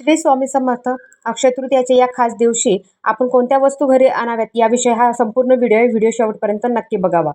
श्री स्वामी समर्थ अक्षय तृतीयाच्या या खास दिवशी आपण कोणत्या वस्तू घरी आणाव्यात याविषयी हा संपूर्ण व्हिडिओ आहे. व्हिडिओ शेवटपर्यंत नक्की बघावा.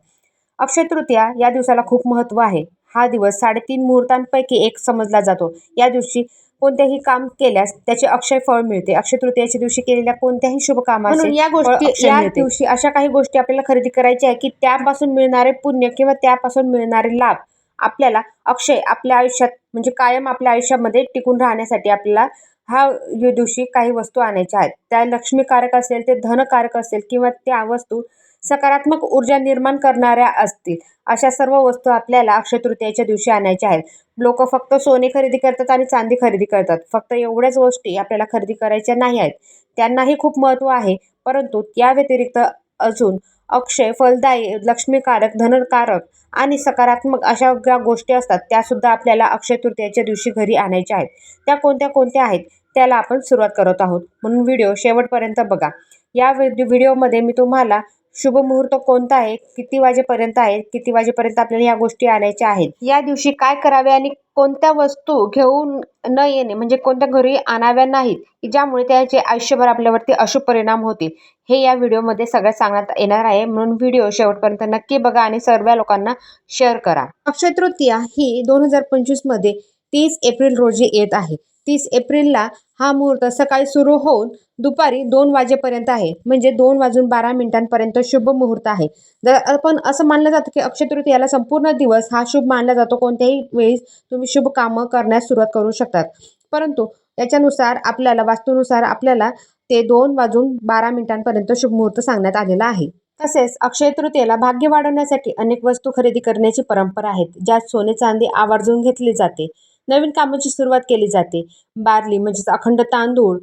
अक्षय तृतीया या दिवसाला खूप महत्त्व आहे. हा दिवस साडेतीन मुहूर्तांपैकी एक समजला जातो. या दिवशी कोणतेही काम केल्यास त्याचे अक्षय फळ मिळते. अक्षय तृतीयाच्या दिवशी केलेल्या कोणत्याही शुभ कामाचे म्हणून या गोष्टी या. दिवशी अशा काही गोष्टी आपल्याला खरेदी करायच्या आहे की त्यापासून मिळणारे पुण्य किंवा त्यापासून मिळणारे लाभ आपल्याला अक्षय आपल्या आयुष्यात म्हणजे कायम आपल्या आयुष्यामध्ये टिकून राहण्यासाठी आपल्याला हा या दिवशी काही वस्तू आणायच्या आहेत. त्या लक्ष्मीकारक असेल ते धनकारक असेल किंवा त्या वस्तू सकारात्मक ऊर्जा निर्माण करणाऱ्या असतील अशा सर्व वस्तू आपल्याला अक्षय तृतीयाच्या दिवशी आणायच्या आहेत. लोक फक्त सोने खरेदी करतात आणि चांदी खरेदी करतात. फक्त एवढ्याच गोष्टी आपल्याला खरेदी करायच्या नाही आहेत. त्यांनाही खूप महत्त्व आहे. परंतु या व्यतिरिक्त अजून अक्षय फलदायी लक्ष्मीकारक धनकारक आणि सकारात्मक अशा ज्या गोष्टी असतात त्यासुद्धा आपल्याला अक्षय तृतीयाच्या दिवशी घरी आणायच्या आहेत. त्या कोणत्या कोणत्या आहेत? त्याला आपण सुरुवात करत आहोत. म्हणून व्हिडिओ शेवटपर्यंत बघा. या व्हिडिओमध्ये मी तुम्हाला शुभ मुहूर्त कोणता आहे किती वाजेपर्यंत आहे किती वाजेपर्यंत आपल्याला या गोष्टी आणायच्या आहेत या दिवशी काय करावे आणि कोणत्या वस्तू घेऊन न येणे म्हणजे कोणत्या घरी आणाव्या नाहीत ज्यामुळे त्याचे आयुष्यभर आपल्यावरती अशुभ परिणाम होतील हे या व्हिडिओमध्ये सगळ्यात सांगण्यात येणार आहे. म्हणून व्हिडिओ शेवटपर्यंत नक्की बघा आणि सर्व लोकांना शेअर करा. अक्षय तृतीया ही दोन हजार पंचवीसमध्ये तीस एप्रिल रोजी येत आहे. तीस एप्रिलला हा मुहूर्त सकाळी सुरू होऊन दुपारी दोन वाजेपर्यंत आहे. म्हणजे दोन वाजून बारा मिनिटांपर्यंत शुभ मुहूर्त आहे. जर आपण असं मानलं जातं की अक्षय तृतीयाला संपूर्ण दिवस हा शुभ मानला जातो कोणत्याही वेळी तुम्ही शुभ कामं करण्यास सुरुवात करू शकतात. परंतु याच्यानुसार आपल्याला वास्तूनुसार आपल्याला ते दोन वाजून बारा मिनिटांपर्यंत शुभ मुहूर्त सांगण्यात आलेला आहे. तसेच अक्षय तृतीयेला भाग्य वाढवण्यासाठी अनेक वस्तू खरेदी करण्याची परंपरा आहेत ज्यात सोने चांदी आवर्जून घेतली जाते. नवीन कामाची सुरुवात केली जाते. बार्ली म्हणजेच अखंड तांदूळ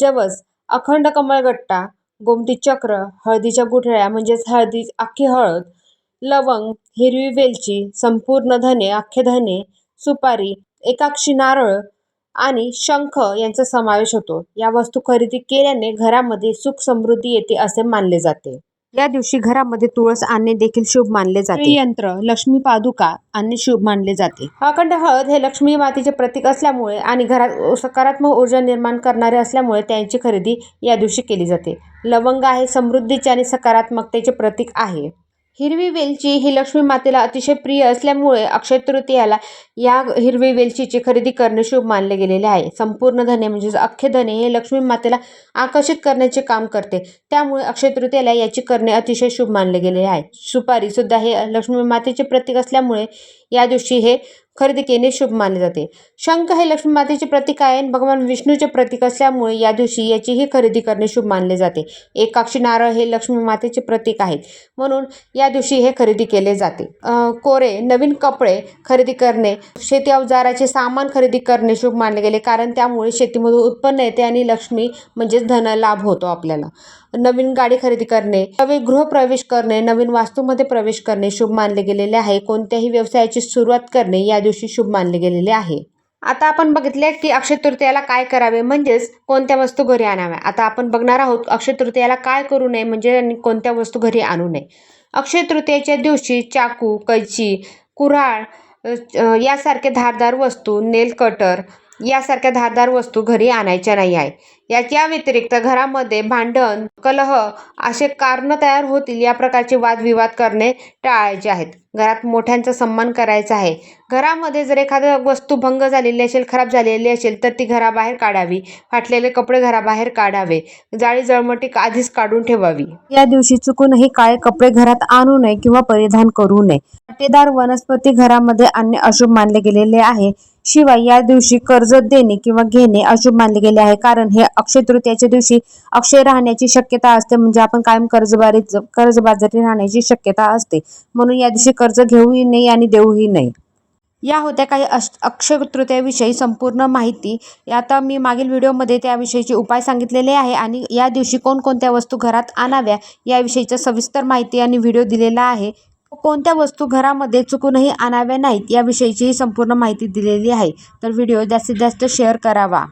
जवस अखंड कमळगट्टा गोमती चक्र हळदीच्या गुठळ्या म्हणजेच हळदी अख्खी हळद लवंग हिरवी वेलची संपूर्ण धने अख्खे धने सुपारी एकाक्षी नारळ आणि शंख यांचा समावेश होतो. या वस्तू खरेदी केल्याने घरामध्ये सुख समृद्धी येते असे मानले जाते. या दिवशी घरामध्ये तुळस आणणे देखील शुभ मानले जाते. यंत्र लक्ष्मी पादुका आणणे शुभ मानले जाते. अखंड हळद हे लक्ष्मी मातेचे प्रतीक असल्यामुळे आणि घरात सकारात्मक ऊर्जा निर्माण करणारे असल्यामुळे त्यांची खरेदी या दिवशी केली जाते. लवंग आहे समृद्धीचे आणि सकारात्मकतेचे प्रतीक आहे. हिरवी वेलची ही लक्ष्मी मातेला अतिशय प्रिय असल्यामुळे अक्षय तृतीयाला या हिरवी वेलचीची खरेदी करणे शुभ मानले गेलेले आहे. संपूर्ण धने म्हणजेच अख्खे धने हे लक्ष्मी मातेला आकर्षित करण्याचे काम करते. त्यामुळे अक्षय तृतीयाला याची करणे अतिशय शुभ मानले गेलेले आहे. सुपारी सुद्धा हे लक्ष्मी मातेचे प्रतीक असल्यामुळे या दिवशी हे खरेदी केले शुभ मानले जाते. शंख हे लक्ष्मी मातेचे प्रतीक आहे आणि भगवान विष्णूचे प्रतीक असल्यामुळे या दिवशी याचीही खरेदी करणे शुभ मानले जाते. एकाक्षी नारळ हे लक्ष्मी मातेचे प्रतीक आहेत. म्हणून या दिवशी हे खरेदी केले जाते. कोरे नवीन कपडे खरेदी करणे शेती अवजाराचे सामान खरेदी करणे शुभ मानले गेले कारण त्यामुळे शेतीमधून उत्पन्न येते आणि लक्ष्मी म्हणजेच धन लाभ होतो आपल्याला. नवीन गाडी खरेदी करणे नवीन गृहप्रवेश करणे नवीन वास्तूमध्ये प्रवेश करणे शुभ मानले गेलेले आहे. कोणत्याही व्यवसायाची सुरुवात करणे या दिवशी शुभ मानले गेलेले आहे. आता आपण बघितले की अक्षय तृतीयाला काय करावे? म्हणजेच कोणत्या वस्तू घरी आणाव्या? आता आपण बघणार आहोत अक्षय तृतीयाला काय करू नये? म्हणजे आणि कोणत्या वस्तू घरी आणू नये? अक्षय तृतीयेच्या दिवशी चाकू कैची कुऱ्हाळ यासारखे धारदार वस्तू नेल कटर यासारख्या धारदार वस्तू घरी आणायच्या नाही आहे याच्या व्यतिरिक्त घरामध्ये भांडण कलह असे कारणं तयार होतील या प्रकारचे वादविवाद करणे टाळायचे आहेत. घरात मोठ्यांचा सन्मान करायचा आहे. घरामध्ये जर एखादं वस्तू भंग झालेली असेल खराब झालेली असेल तर ती घराबाहेर काढावी. फाटलेले कपडे घराबाहेर काढावे. जाळी जळमटी आधीच काढून ठेवावी. या दिवशी चुकूनही काळे कपडे घरात आणू नये किंवा परिधान करू नये. काटेदार वनस्पती घरामध्ये आणणे अशुभ मानले गेलेले आहे. शिवाय या दिवशी कर्ज देणे किंवा घेणे अशुभ मानले गेले आहे. कारण हे अक्षय तृतीयाच्या दिवशी अक्षय राहण्याची शक्यता असते. म्हणजे आपण कायम कर्जबारी कर्जबाजारी राहण्याची शक्यता असते. म्हणून या दिवशी कर्ज घेऊही नये आणि देऊही नये. या होत्या काही अश अक्षय तृतीयाविषयी संपूर्ण माहिती. आता मी मागील व्हिडिओमध्ये त्याविषयीचे उपाय सांगितलेले आहे आणि या दिवशी कोणकोणत्या वस्तू घरात आणाव्या याविषयीचं सविस्तर माहिती आणि व्हिडिओ दिलेला आहे. कोणत्या वस्तू घरामध्ये चुकूनही आणाव्या नाहीत याविषयीची संपूर्ण माहिती दिलेली आहे. तर व्हिडिओ जास्तीत जास्त शेअर करावा.